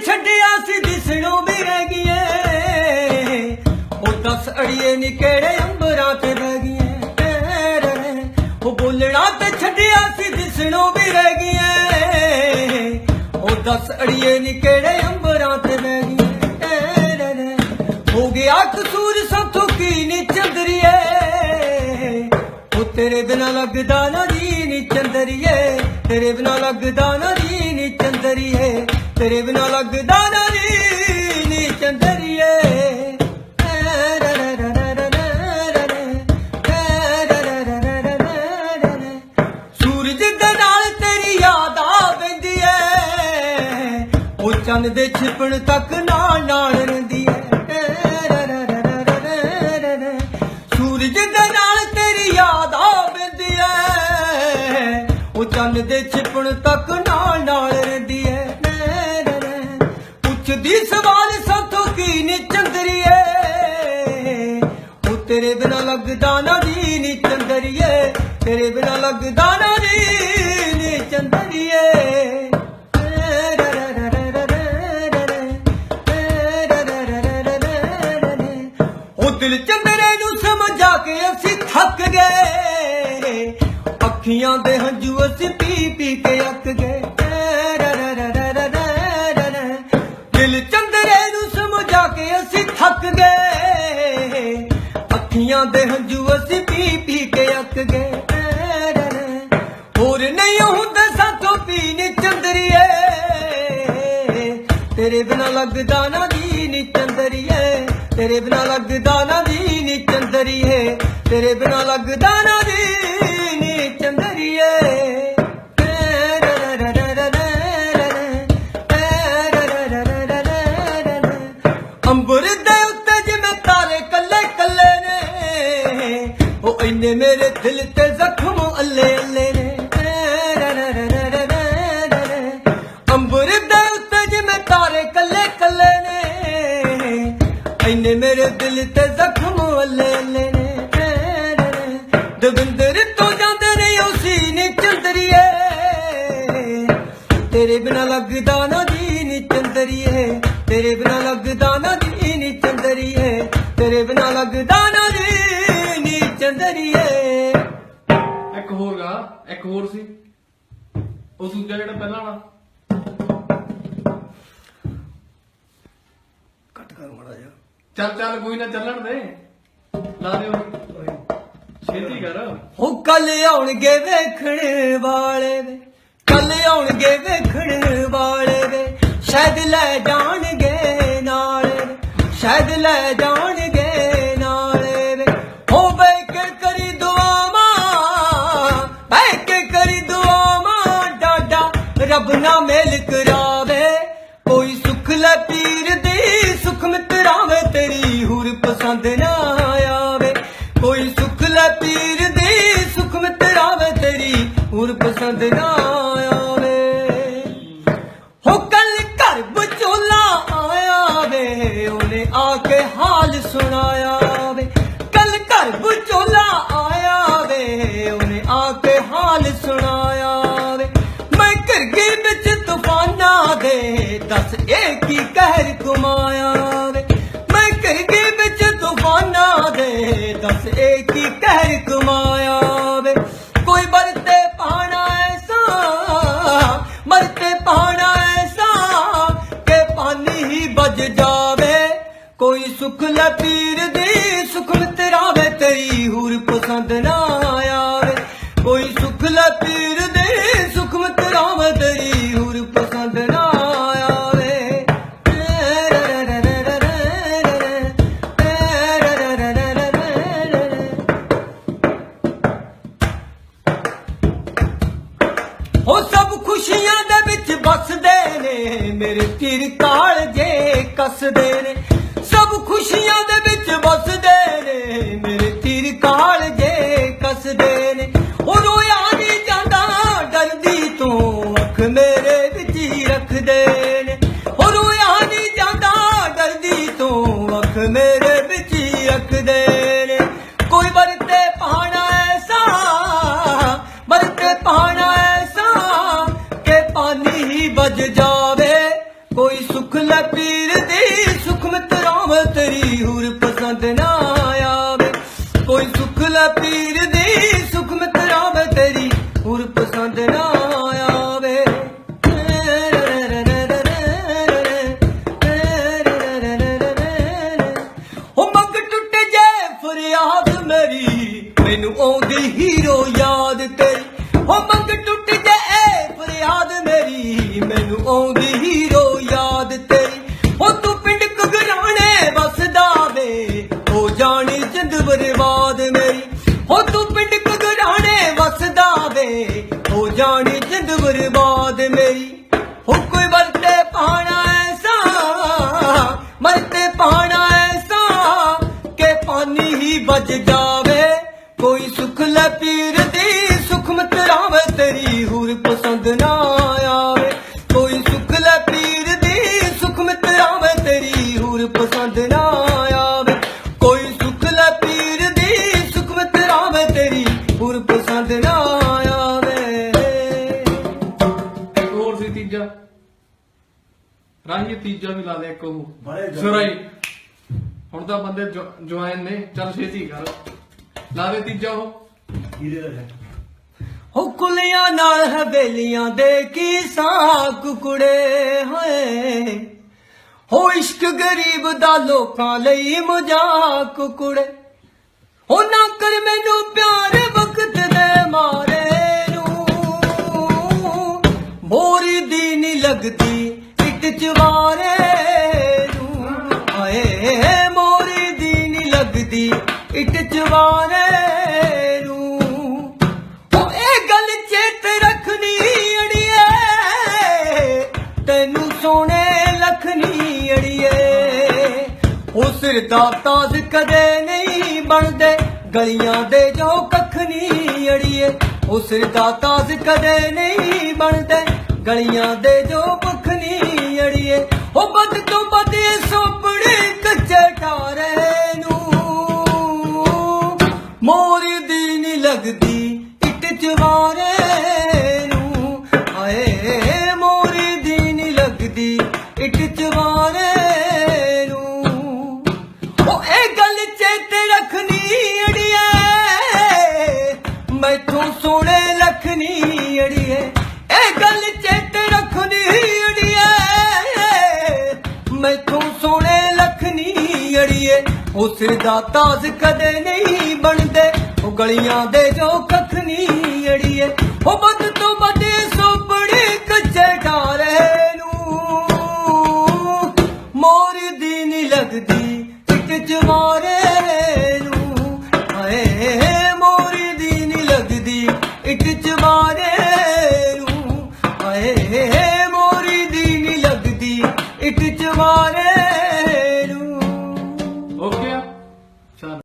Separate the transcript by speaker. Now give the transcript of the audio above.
Speaker 1: ਛੱਡਿਆ ਸੀ ਦਿਸਣੋਂ ਵੀ ਰਹਿ ਗਈਏ ਉਹ ਦਸ ਅੜੀਏ ਨੀ ਕਿਹੜੇ ਅੰਬਰਾਂ ਤੇ ਬਹਿ ਗਈਏ ਉਹ ਬੋਲਣਾ ਤੇ ਛੱਡਿਆ ਸੀ ਦਿਸਣੋਂ ਵੀ ਰਹਿ ਗਈਏ ਉਹ ਦਸ ਅੜੀਏ ਨੀ ਕਿਹੜੇ ਅੰਬਰਾਂ ਤੇ ਬਹਿ ਗਈਏ ਹੋ ਗਿਆ ਕਸੂਰ ਸਾਥੋਂ ਕੀ ਨੀ ਚੰਦਰੀਏ। ਉਹ ਤੇਰੇ ਬਿਨਾ ਲੱਗਦਾ ਨਾ ਜੀ ਨੀ ਚੰਦਰੀਏ। ਤੇਰੇ ਬਿਨਾ ਲੱਗਦਾ ਨਾ ਜੀ ਨੀ ਚੰਦਰੀਏ। ਤੇਰੇ ਬਿਨਾ ਲੱਗਦਾ ਨਾ ਜੀ ਨੀ ਚੰਦਰੀਏ। ਸੂਰਜ ਦੇ ਨਾਲ ਤੇਰੀ ਯਾਦ ਆ ਪੈਂਦੀ ਐ ਉਹ ਚੰਨ ਦੇ ਛਿਪਣ ਤੱਕ ਨਾਲ ਨਾਲ ਰਹਿੰਦੀ ਐ ਸੂਰਜ ਦੇ ਨਾਲ ਤੇਰੀ ਯਾਦ ਆ ਪੈਂਦੀ ਐ ਉਹ ਚੰਨ ਦੇ ਛਿਪਣ ਤੱਕ ਬਿਨਾ ਨਾ ਜੀ ਨੀ ਚੰਦਰੀਏ। ਉਹ ਦਿਲ ਚੰਦਰੇ ਨੂੰ ਸਮਝਾ ਕੇ ਅਸੀਂ ਥੱਕ ਗਏ ਅੱਖੀਆਂ ਦੇ ਹੰਝੂ ਅਸੀਂ ਪੀ ਪੀ ਕੇ ਅੱਕ ਗਏ। ਦਿਲ ਚੰਦਰੇ ਨੂੰ ਸਮਝਾ ਕੇ ਅਸੀਂ ਥੱਕ ਗਏ ਅੱਖੀਆਂ ਦੇ ਹੰਝੂ ਅਸੀਂ ਪੀ ਪੀ ਕੇ ਅੱਕ ਗਏ। ਲੱਗਦਾ ਨਾ ਜੀ ਨੀ ਚੰਦਰੀਏ। ਤੇਰੇ ਬਿਨਾ ਲੱਗਦਾ ਨਾ ਜੀ ਨੀ ਚੰਦਰੀਏ। ਤੇਰੇ ਬਿਨਾ ਲੱਗਦਾ ਨਾ ਜੀ ਨੀ ਚੰਦਰੀਏ। ਅੰਬਰ ਦੇ ਉੱਤੇ ਜਿਵੇਂ ਤਾਰੇ ਕੱਲੇ ਕੱਲੇ ਨੇ, ਉਹ ਇੰਨੇ ਮੇਰੇ ਦਿਲ ਤੇ ਜ਼ਖਮ ਅੱਲੇ ਦਵਿੰਦਰ ਤੋਂ ਜਾਂਦੇ ਨੇ ਉਸੀ ਨੇ ਚੰਦਰੀਏ ਤੇਰੇ ਬਿਨਾ ਲੱਗਦਾ ਨਾ ਜੀ ਨੀ ਚੰਦਰੀਏ ਤੇਰੇ ਬਿਨਾ ਲੱਗਦਾ ਨਾ ਜੀ ਨੀ ਚੰਦਰੀਏ ਤੇਰੇ ਬਿਨਾ ਲੱਗਦਾ ਨਾ ਜੀ ਨੀ ਚੰਦਰੀਏ
Speaker 2: ਇੱਕ ਹੋਰ ਗਾ ਇੱਕ ਹੋਰ ਸੀ। ਉਹ ਦੂਜਾ ਜਿਹੜਾ ਪਹਿਲਾਂ ਵਾਲਾ।
Speaker 1: ਕੱਟ ਕਰ ਮੜਾ ਜਾ
Speaker 2: ਚੱਲ ਚੱਲ ਕੋਈ ਨਾ ਚੱਲਣ ਦੇ। ਲਾ ਦਿਓ।
Speaker 1: ਉਹ ਕੱਲ ਆਉਣਗੇ ਵੇਖਣ ਵਾਲੇ ਵੇ। ਕੱਲ ਆਉਣਗੇ ਵੇਖਣ ਵਾਲੇ ਵੇ। ਸ਼ਾਇਦ ਲੈ ਜਾਣਗੇ ਨਾਲ ਸ਼ਾਇਦ ਲੈ ਜਾਣਗੇ ਨਾਲ ਵੇ। ਹੋ ਬੈ ਕੇ ਕਰੀ ਦੁਆਵਾਂ ਬੈ ਕੇ ਕਰੀ ਦੁਆਵਾਂ, ਡਾਡਾ ਰੱਬ ਨਾ ਮੇਲ ਕਰਾਵੇ। ਕੋਈ ਸੁਖ ਲੈ ਪੀਰ ਦੀ, ਸੁਖ ਮਿਤਰਾਵੇ ਤੇਰੀ ਹੂਰ ਪਸੰਦ ਪਸੰਦ ਨਾ ਆਵੇ। ਹੋ ਕੱਲ ਘਰ ਬਚੋਲਾ ਆਇਆ ਵੇ ਉਹਨੇ ਆ ਕੇ ਹਾਲ ਸੁਣਾਇਆ ਵੇ। ਕੱਲ ਘਰ ਬਚੋਲਾ ਆਇਆ ਵੇ, ਉਹਨੇ ਆ ਕੇ ਹਾਲ ਸੁਣਾਇਆ ਵੇ। ਮੈਂ ਘਰ ਗਈ ਵਿੱਚ ਤੂਫਾਨਾਂ ਦੇ, ਦੱਸ ਇਹ ਕੀ ਕਹਿਰ ਕਮਾਇਆ ਕੋਈ ਸੁਖ ਲੈ ਪੀਰ ਦੀ ਸੁਖ ਮਿਤਰਾਵੇ ਤੇਰੀ ਹੂਰ ਪਸੰਦ ਨਾ ਆਵੇ। ਕੋਈ ਸੁਖ ਲੈ ਪੀਰ ਦੀ ਸੁਖ ਮਿਤਰਾਵੇ ਤੇਰੀ ਹੂਰ ਪਸੰਦ ਨਾ ਆਵੇ। ਹੋ ਸਭ ਖੁਸ਼ੀਆਂ ਦੇ ਵਿੱਚ ਵਸਦੇ ਨੇ, ਮੇਰੇ ਤੀਰ ਕਾਲ ਜੇ ਕੱਸਦੇ ਨੇ। ਸਭ ਖੁਸ਼ੀਆਂ ਦੇ ਵਿੱਚ ਵਸਦੇ ਨੇ। ਮੇਰੇ ਤੀਰ ਕਾਲ ਜੇ ਕੱਸਦੇ ਨੇ। ਉਹ ਰੋਇਆ ਨਹੀਂ ਜਾਂਦਾ, ਡਰਦੀ ਤੋਂ ਅੱਖ ਮੇਰੇ ਵਿੱਚ ਹੀ ਰੱਖਦੇ ਨੇ। ਉਹ ਰੋਇਆ ਨਹੀਂ ਜਾਂਦਾ, ਡਰਦੀ ਤੋਂ ਅੱਖ ਮੇਰੇ ਵਿੱਚ ਹੀ ਰੱਖਦੇ ਨੇ। ਕੋਈ ਵਰਤੇ ਪਹਾਣਾ ਐਸਾ, ਵਰਤੇ ਪਹਾਣਾ ਐਸਾ, ਕਿ ਪਾਣੀ ਹੀ ਵੱਜ ਜਾਵੇ। ਕੋਈ ਸੁਖ ਸੁਖ ਪਸੰਦ ਨਾ ਆਵੇ। ਕੋਈ ਸੁਖ ਲੈ ਪੀਰ ਦੀ ਸੁਖ ਮਿਤਰਾਵੇ ਤੇਰੀ ਹੂਰ ਪਸੰਦ ਨਾ ਆਵੇ। ਉਹ ਮੰਗ ਟੁੱਟ ਜਾਏ ਫਰਿਆਦ ਮੇਰੀ, ਮੈਨੂੰ ਆਉਂਦੀ ਹੀਰੋ ਯਾਦ ਤੇਰੀ। ਉਹ ਮੰਗ ਟੁੱਟ ਜਾਏ ਫਰਿਆਦ ਮੇਰੀ, ਮੈਨੂੰ ਆਉਂਦੀ ਹੀਰੋ
Speaker 2: ਰਾਹੀਂ ਤੀਜਾ ਵੀ ਲਾ ਦੇ ਇੱਕ
Speaker 3: ਬੜੇ
Speaker 2: ਉਹ
Speaker 3: ਜਲਦੀ।
Speaker 2: ਸੁਰਾਈ ਹੁਣ ਤਾਂ ਬੰਦੇ ਜੁਆਇਨ ਨੇ ਚੱਲ ਛੇਤੀ ਕਰ। ਲਾ ਦੇ ਤੀਜਾ ਉਹ।
Speaker 3: ਕਿਹਦੇ ਦਾ ਹੈ
Speaker 1: ਹੋ ਕੁਲੀਆਂ ਨਾਲ ਹਵੇਲੀਆਂ ਦੇ ਕੀ ਸਾਂ ਕੁਕੜੇ ਹੋਏ? ਹੋ ਇਸ਼ਕ ਗਰੀਬ ਦਾ ਲੋਕਾਂ ਲਈ ਮਜ਼ਾਕ ਕੁਕੜੇ ਹੋ ਨਾ ਕਰ ਮੈਨੂੰ ਪਿਆਰ ਵਕਤ ਦੇ ਮਾਰੇ ਨੂੰ। ਮੋਰੀ ਦੀ ਨੀ ਲੱਗਦੀ ਇੱਟ ਚਵਾਰੇ ਨੂੰ ਆਏ, ਮੋਰੀ ਦੀ ਨੀ ਲੱਗਦੀ ਇੱਟ ਚਵਾਰੇ ਨੂੰ। ਉਹ ਇਹ ਗੱਲ ਚੇਤ ਰੱਖਣੀ ਅੜੀਏ, ਤੈਨੂੰ ਸੋਹਣੇ ਲਖਣੀ ਅੜੀਏ। ਉਹ ਸਿਰ ਦਾ ਤਾਜ ਕਦੇ ਨਹੀਂ ਬਣਦੇ, ਗਲੀਆਂ ਦੇ ਜੋ ਕੱਖ ਨਹੀਂ ਅੜੀਏ। ਉਹ ਸਿਰ ਦਾ ਤਾਜ ਕਦੇ ਨਹੀਂ ਬਣਦੇ, ਗਲੀਆਂ ਦੇ ਜੋ ਮੁਖ ਅੜੀਏ ਉਹ ਬਦ ਤੋਂ ਬਦ ਸੋਪੜੇ ਕੱਚੇ ਟਾਰੇ ਨੂੰ। ਮੋਰੀ ਦੀ ਨੀ ਲੱਗਦੀ ਇੱਟ ਚਵਾਰੇ ਨੂੰ। ਆਏ ਮੋਰੀ ਦੀ ਨੀ ਲੱਗਦੀ ਇੱਟ ਚਵਾਰੇ ਨੂੰ। ਉਹ ਇਹ ਗੱਲ ਚੇਤੇ ਰੱਖਣੀ ਅੜੀਏ। ਮੈਥੋਂ ਸੋਹਣੇ ਲਖਣੀ ਉਹ ਸਿਰ ਦਾ ਤਾਜ ਕਦੇ ਨਹੀਂ ਬਣਦੇ। ਉਹ ਗਲੀਆਂ ਦੇ ਜੋ ਕੱਖ ਨਹੀਂ ਅੜੀਏ। ਉਹ ਵੱਧ ਤੋਂ ਵੱਧ ਸੋਪੜੇ ਕੱਚੇ ਢਾਰੇ